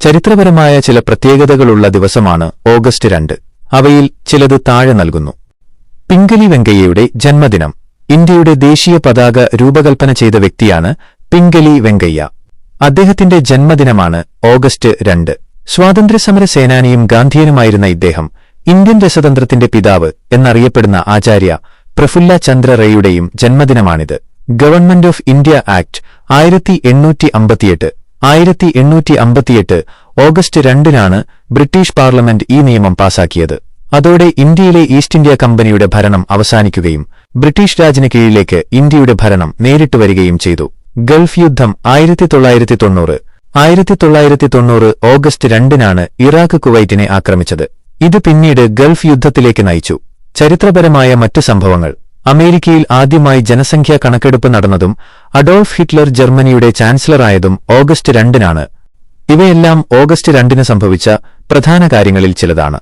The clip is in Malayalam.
ചരിത്രപരമായ ചില പ്രത്യേകതകളുള്ള ദിവസമാണ് ഓഗസ്റ്റ് രണ്ട്. അവയിൽ ചിലത് താഴെ നൽകുന്നു. പിംഗലി വെങ്കയ്യയുടെ ജന്മദിനം. ഇന്ത്യയുടെ ദേശീയ പതാക രൂപകൽപ്പന ചെയ്ത വ്യക്തിയാണ് പിംഗലി വെങ്കയ്യ. അദ്ദേഹത്തിന്റെ ജന്മദിനമാണ് ഓഗസ്റ്റ് രണ്ട്. സ്വാതന്ത്ര്യസമര സേനാനിയും ഗാന്ധിയനുമായിരുന്ന ഇദ്ദേഹം ഇന്ത്യൻ രസതന്ത്രത്തിന്റെ പിതാവ് എന്നറിയപ്പെടുന്ന ആചാര്യ പ്രഫുല്ല ചന്ദ്ര റേയുടെയും ജന്മദിനമാണിത്. ഗവൺമെന്റ് ഓഫ് ഇന്ത്യ ആക്ട് ആയിരത്തി എണ്ണൂറ്റി അമ്പത്തിയെട്ട് ആയിരത്തി എണ്ണൂറ്റി അമ്പത്തിയെട്ട് ഓഗസ്റ്റ് രണ്ടിനാണ് ബ്രിട്ടീഷ് പാർലമെന്റ് ഈ നിയമം പാസാക്കിയത്. അതോടെ ഇന്ത്യയിലെ ഈസ്റ്റ് ഇന്ത്യ കമ്പനിയുടെ ഭരണം അവസാനിക്കുകയും ബ്രിട്ടീഷ് രാജിന് കീഴിലേക്ക് ഇന്ത്യയുടെ ഭരണം നേരിട്ട് വരികയും ചെയ്തു. ഗൾഫ് യുദ്ധം ആയിരത്തി തൊള്ളായിരത്തി തൊണ്ണൂറ് ആയിരത്തി തൊള്ളായിരത്തി തൊണ്ണൂറ് ഓഗസ്റ്റ് രണ്ടിനാണ് ഇറാഖ് കുവൈറ്റിനെ ആക്രമിച്ചത്. ഇത് പിന്നീട് ഗൾഫ് യുദ്ധത്തിലേക്ക് നയിച്ചു. ചരിത്രപരമായ മറ്റു സംഭവങ്ങൾ. അമേരിക്കയിൽ ആദ്യമായി ജനസംഖ്യാ കണക്കെടുപ്പ് നടന്നതും അഡോൾഫ് ഹിറ്റ്ലർ ജർമ്മനിയുടെ ചാൻസലറായതും ഓഗസ്റ്റ് രണ്ടിനാണ്. ഇവയെല്ലാം ഓഗസ്റ്റ് രണ്ടിന് സംഭവിച്ച പ്രധാന കാര്യങ്ങളിൽ ചിലതാണ്.